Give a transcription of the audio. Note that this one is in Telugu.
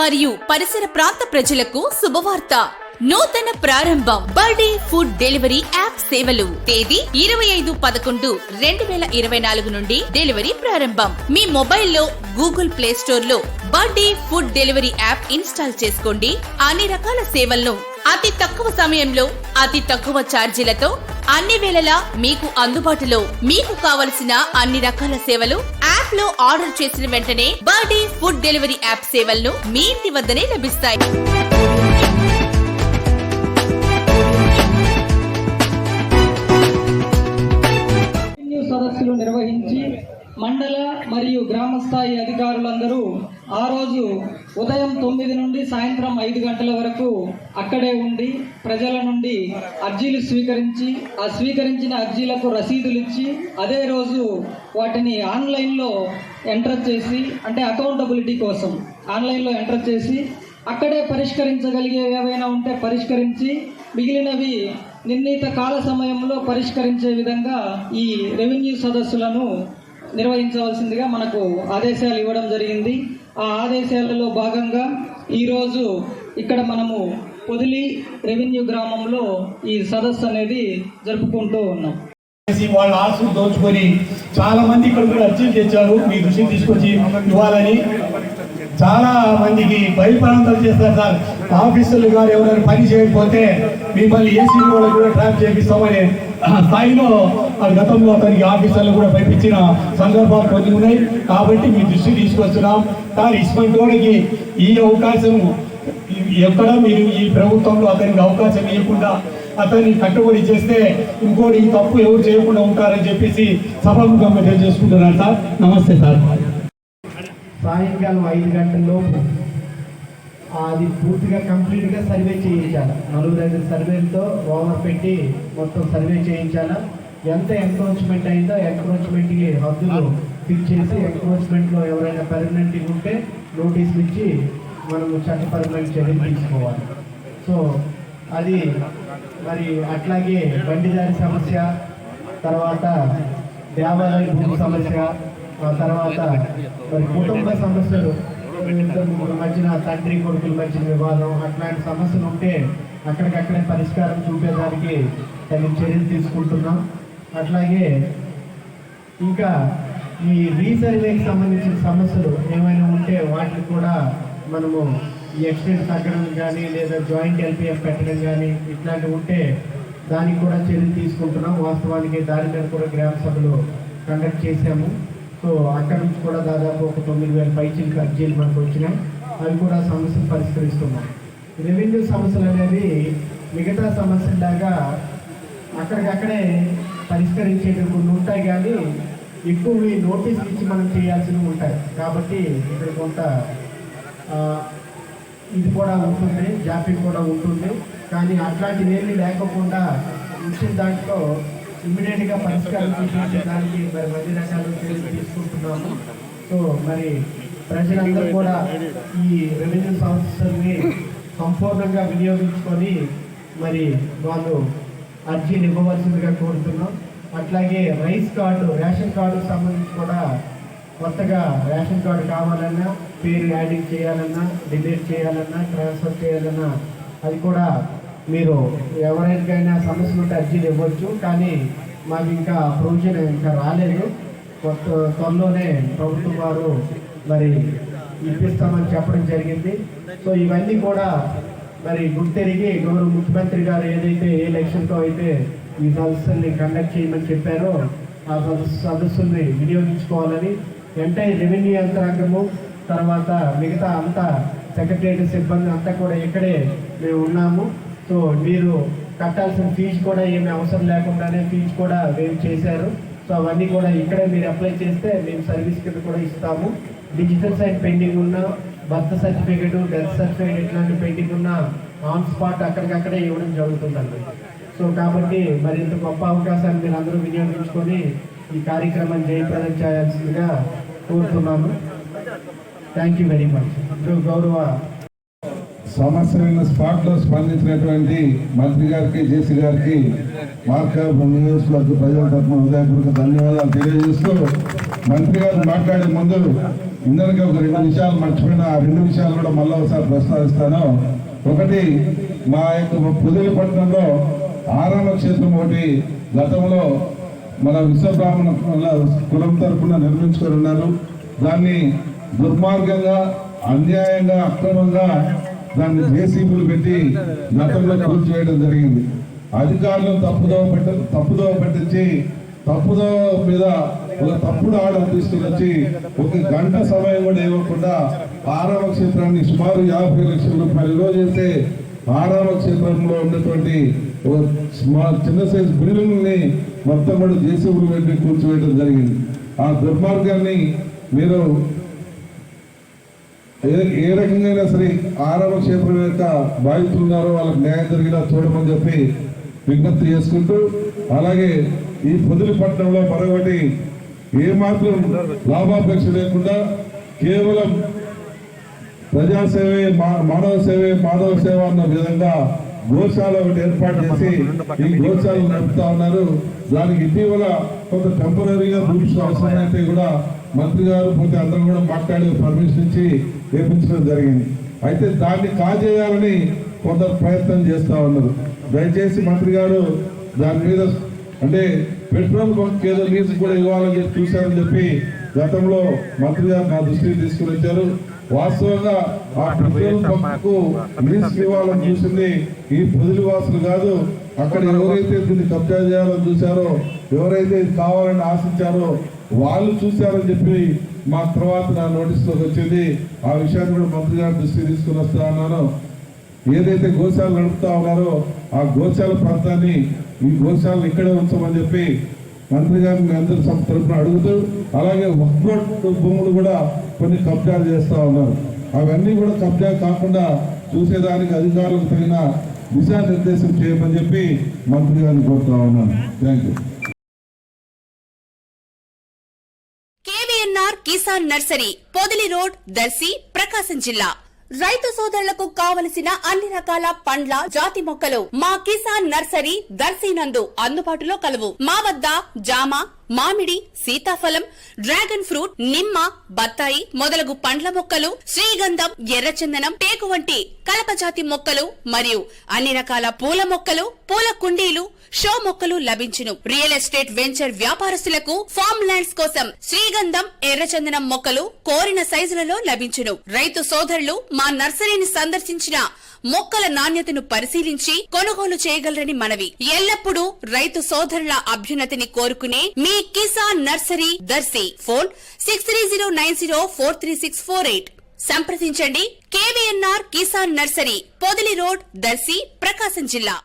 మరియు పరిసర ప్రాంత ప్రజలకు శుభవార్త. నూతన ప్రారంభం. బర్డే ఫుడ్ డెలివరీ యాప్ సేవలు. తేదీ ఇరవై ఐదు పదకొండు రెండు వేల ఇరవై నాలుగు నుండి డెలివరీ ప్రారంభం. మీ మొబైల్లో గూగుల్ ప్లే స్టోర్లో బర్డే ఫుడ్ డెలివరీ యాప్ ఇన్స్టాల్ చేసుకోండి. అన్ని రకాల సేవలను అతి తక్కువ సమయంలో అతి తక్కువ ఛార్జీలతో అన్ని వేళలా మీకు అందుబాటులో మీకు కావలసిన అన్ని రకాల సేవలు యాప్లో ఆర్డర్ చేసిన వెంటనే బర్డే ఫుడ్ డెలివరీ యాప్ సేవలను మీ ఇంటి వద్దనే లభిస్తాయి. సదస్సులు నిర్వహించి మండల మరియు గ్రామ స్థాయి అధికారులందరూ ఆ రోజు ఉదయం తొమ్మిది నుండి సాయంత్రం ఐదు గంటల వరకు అక్కడే ఉండి ప్రజల నుండి అర్జీలు స్వీకరించి ఆ స్వీకరించిన అర్జీలకు రసీదులు ఇచ్చి అదే రోజు వాటిని ఆన్లైన్లో ఎంటర్ చేసి అంటే అకౌంటబిలిటీ కోసం ఆన్లైన్లో ఎంటర్ చేసి అక్కడే పరిష్కరించగలిగే ఏవైనా ఉంటే పరిష్కరించి మిగిలినవి నిర్ణీత కాల సమయంలో పరిష్కరించే విధంగా ఈ రెవెన్యూ సదస్సులను నిర్వహించవలసిందిగా మనకు ఆదేశాలు ఇవ్వడం జరిగింది. ఆ ఆదేశాలలో భాగంగా ఈరోజు ఇక్కడ మనము పొదిలి రెవెన్యూ గ్రామంలో ఈ సదస్సు అనేది జరుపుకుంటూ ఉన్నాం. వాళ్ళ ఆశలు దోచుకొని చాలా మంది ఇక్కడ కూడా అర్జీలు తెచ్చారు మీ దృష్టికి తీసుకొచ్చి ఇవ్వాలని చాలా మందికి భయప్రాంతాలు చేస్తారు సార్. ఆఫీసర్లు గారు ఎవరైనా పని చేయకపోతే మిమ్మల్ని ఏసీ కూడా కూడా ట్రాప్ చేపిస్తామని స్థాయిలో ఆ గతంలో అతనికి ఆఫీసర్లు కూడా పంపించిన సందర్భాలు కొన్ని ఉన్నాయి. కాబట్టి మీ దృష్టికి తీసుకొస్తున్నాం. కానీ ఇస్మంటి ఈ అవకాశం ఎక్కడ మీరు ఈ ప్రభుత్వంలో అతనికి అవకాశం ఇవ్వకుండా అతన్ని కట్టుబడి చేస్తే ఇంకోటి ఈ తప్పు ఎవరు చేయకుండా ఉంటారని చెప్పేసి సభాముఖంగా తెలియజేసుకుంటున్నారు సార్. నమస్తే సార్. సాయంకాలం ఐదు గంటల లోపు. అది పూర్తిగా కంప్లీట్గా సర్వే చేయించాలి. నలుగురు ఐదు సర్వేలతో ఓవర్ పెట్టి మొత్తం సర్వే చేయించాలా? ఎంత ఎంక్రోచ్మెంట్ అయిందో ఎంక్రోచ్మెంట్కి హద్దులు ఫిక్స్ చేసి ఎంక్రోచ్మెంట్లో ఎవరైనా పర్మనెంట్ ఉంటే నోటీసులు ఇచ్చి మనము చట్టపరమైన చర్యలు తీసుకోవాలి. సో అది మరి అట్లాగే బండిదారి సమస్య తర్వాత దేవాలయ భూమి సమస్య తర్వాత మరి కుటుంబ సమస్యలు ఇద్దరు మధ్యన తండ్రి కొడుకుల మధ్యన వివాదం అట్లాంటి సమస్యలు ఉంటే అక్కడికక్కడే పరిష్కారం చూపేదానికి తగిన చర్యలు తీసుకుంటున్నాం. అట్లాగే ఇంకా ఈ రీసర్వేకి సంబంధించిన సమస్యలు ఏమైనా ఉంటే వాటిని కూడా మనము ఈ ఎక్స్టెంట్ తగ్గడం కానీ లేదా జాయింట్ ఎల్పిఎఫ్ పెట్టడం కానీ ఇట్లాంటివి ఉంటే దానికి కూడా చర్యలు తీసుకుంటున్నాం. వాస్తవానికి దాని మీద కూడా గ్రామ సభలు కండక్ట్ చేశాము. సో అక్కడ నుంచి కూడా దాదాపు ఒక తొమ్మిది వేల పైచీలకు అర్జీలు మనకు వచ్చినాయి. అవి కూడా సమస్యలు పరిష్కరిస్తున్నాం రెవెన్యూ సమస్యలు అనేది మిగతా సమస్యలాగా అక్కడికక్కడే పరిష్కరించేటప్పుడు ఉంటాయి కానీ ఎక్కువ నోటీసులు ఇచ్చి మనం చేయాల్సినవి ఉంటాయి. కాబట్టి ఇక్కడ కొంత ఇది కూడా ఉంటుంది జాప్యం కూడా ఉంటుంది. కానీ అట్లాంటివి ఏమీ లేకుండా ఇచ్చిన దాంట్లో ఇమ్మీడియట్గా పరిష్కారం చూపించడానికి మరి మంది రకాలు చర్యలు తీసుకుంటున్నాము. సో మరి ప్రజలందరూ కూడా ఈ రెవెన్యూ సంస్థల్ని సంపూర్ణంగా వినియోగించుకొని మరి వాళ్ళు అర్జీని ఇవ్వవలసిందిగా కోరుతున్నాం. అట్లాగే రైస్ కార్డు రేషన్ కార్డు సంబంధించి కూడా కొత్తగా రేషన్ కార్డు కావాలన్నా పేరు యాడింగ్ చేయాలన్నా డిలీట్ చేయాలన్నా ట్రాన్స్ఫర్ చేయాలన్నా అది కూడా మీరు ఎవరికైనా సమస్యలు ఉంటే అర్జీలు ఇవ్వచ్చు కానీ మాకు ఇంకా ప్రొవిజన్ ఇంకా రాలేదు. కొత్త త్వరలోనే ప్రభుత్వం వారు మరి ఇప్పిస్తామని చెప్పడం జరిగింది. సో ఇవన్నీ కూడా మరి గుర్తెరిగి గౌరవ ముఖ్యమంత్రి గారు ఏదైతే ఏ లక్ష్యంతో అయితే ఈ సదస్సుల్ని కండక్ట్ చేయమని చెప్పారో ఆ సదస్సు సదస్సుల్ని వినియోగించుకోవాలని ఎంటైర్ రెవెన్యూ యంత్రాంగము తర్వాత మిగతా అంతా సెక్రటరియట్ సిబ్బంది అంతా కూడా ఇక్కడే మేము ఉన్నాము. సో మీరు కట్టాల్సిన ఫీజు కూడా ఏమీ అవసరం లేకుండానే ఫీజు కూడా వేవ్ చేశారు. సో అవన్నీ కూడా ఇక్కడే మీరు అప్లై చేస్తే మేము సర్వీస్ కింద కూడా ఇస్తాము. డిజిటల్ సైడ్ పెండింగ్ ఉన్న బర్త్ సర్టిఫికేట్ డెత్ సర్టిఫికేట్ ఇట్లాంటి పెండింగ్ ఉన్న ఆన్ స్పాట్ అక్కడికక్కడే ఇవ్వడం జరుగుతుందండి. సో కాబట్టి మరింత గొప్ప అవకాశాన్ని మీరు అందరూ వినియోగించుకొని ఈ కార్యక్రమాన్ని జయప్రదం చేయాల్సిందిగా కోరుతున్నాను. థ్యాంక్ యూ వెరీ మచ్ గౌరవ సమస్యలైన స్పాట్లో స్పందించినటువంటి మంత్రి గారికి జేసీ గారికి మార్కాపురం నియోజకవర్గ ప్రజల తరఫున హృదయపూర్వక ధన్యవాదాలు తెలియజేస్తూ మంత్రి గారు మాట్లాడే ముందు ఇందరికీ ఒక రెండు విషయాలు మర్చిపోయిన ఆ రెండు విషయాలు కూడా మళ్ళీ ఒకసారి ప్రస్తావిస్తాను. ఒకటి మా యొక్క పుదిలిపట్నంలో ఆరామ క్షేత్రం ఒకటి గతంలో మన విశ్వబ్రాహ్మణ కులం తరఫున నిర్మించుకొని ఉన్నారు. దాన్ని దుర్మార్గంగా అన్యాయంగా అక్రమంగా దాన్ని జేసీబీలు పెట్టి గతంలో కూల్చివేయడం జరిగింది. అధికారులు తప్పుదోవ పెట్ట తప్పుదోవ పెట్టించి తప్పుదోవ మీద ఒక తప్పుడు ఆర్డర్ తీసుకుని వచ్చి ఒక గంట సమయం కూడా ఇవ్వకుండా ఆరవ క్షేత్రాన్ని సుమారు యాభై లక్షల రూపాయలు నిల్వ చేస్తే ఆరవ క్షేత్రంలో ఉన్నటువంటి ఒక చిన్న సైజు బిల్డింగ్ని మొత్తం కూడా జేసీబీలు పెట్టి కూర్చోవేయడం జరిగింది. ఆ దుర్మార్గాన్ని మీరు ఏ ఏ రకంగా సరే ఆరవ క్షేత్రం యొక్క బాధితులు ఉన్నారో వాళ్ళకి న్యాయం జరిగేలా చూడమని చెప్పి విజ్ఞప్తి చేసుకుంటూ అలాగే ఈ పొదిలిపట్నంలో మరొకటి ఏ మాత్రం లాభాపేక్ష లేకుండా కేవలం ప్రజాసేవే మానవ సేవే మానవ సేవ అన్న విధంగా గోశాల ఒకటి ఏర్పాటు చేసి ఈ గోశాలను నడుపుతా ఉన్నారు. దానికి ఇటీవల కొంత టెంపరీగా రూల్స్ అవసరమైతే కూడా మంత్రి గారు పోతే అందరూ కూడా మాట్లాడి పర్మిషన్ ఇచ్చి వేపించడం జరిగింది. అయితే దాన్ని కాజేయాలని కొందరు ప్రయత్నం చేస్తా ఉన్నారు. దయచేసి మంత్రి గారు దాని మీద అంటే పెట్రోల్ బంక్ ఏదో లీజు కూడా ఇవ్వాలని చెప్పి చూశారని చెప్పి గతంలో మంత్రి గారు నా దృష్టికి తీసుకుని వచ్చారు. వాస్తవంగా ఆ పెట్రోల్ బంక్ లీజ్ ఇవ్వాలని చూసింది ఈ ప్రజలు వాసులు కాదు. అక్కడ ఎవరైతే దీన్ని కబ్జా చేయాలని చూశారో ఎవరైతే ఇది కావాలని ఆశించారో వాళ్ళు చూశారని చెప్పి మా తర్వాత నా నోటీస్లోకి వచ్చింది. ఆ విషయాన్ని కూడా మంత్రి గారు దృష్టి తీసుకుని వస్తా ఉన్నాను ఏదైతే గోశాలు నడుపుతా ఉన్నారో ఆ గోశాల ప్రాంతాన్ని ఈ గోశాలను ఇక్కడే ఉంచమని చెప్పి మంత్రి గారిని మీ అందరి సం- అడుగుతూ అలాగే వక్రోడ్ భూములు కూడా కొన్ని కబ్జాలు చేస్తూ ఉన్నారు. అవన్నీ కూడా కబ్జా కాకుండా చూసేదానికి అధికారులకు తగిన దిశానిర్దేశం చేయమని చెప్పి మంత్రి గారిని కోరుతా ఉన్నాను. Thank you Kisan nursery Podili road Darsi Prakasam జిల్లా. రైతు సోదరులకు కావలసిన అన్ని రకాల పండ్ల జాతి మొక్కలు మా కిసాన్ నర్సరీ దర్శి నందు అందుబాటులో కలవు. మా వద్ద జామ మామిడి సీతాఫలం డ్రాగన్ ఫ్రూట్ నిమ్మ బత్తాయి మొదలగు పండ్ల మొక్కలు శ్రీగంధం ఎర్రచందనం టేకు వంటి కలపజాతి మొక్కలు మరియు అన్ని రకాల పూల మొక్కలు పూల కుండీలు షో మొక్కలు లభించును. రియల్ ఎస్టేట్ వెంచర్ వ్యాపారస్తులకు ఫార్మ్ ల్యాండ్స్ కోసం శ్రీగంధం ఎర్రచందనం మొక్కలు కోరిన సైజులలో లభించును. రైతు సోదరులు మా నర్సరీని సందర్శించిన మొక్కల నాణ్యతను పరిశీలించి కొనుగోలు చేయగలరని మనవి. ఎల్లప్పుడూ రైతు సోదరుల అభ్యున్నతిని కోరుకునే మీ Kisan nursery Darsi. Phone six three zero nine zero four three six four eight. సంప్రదించండి. KVNR Kisan nursery Podili road Darsi Prakasam జిల్లా.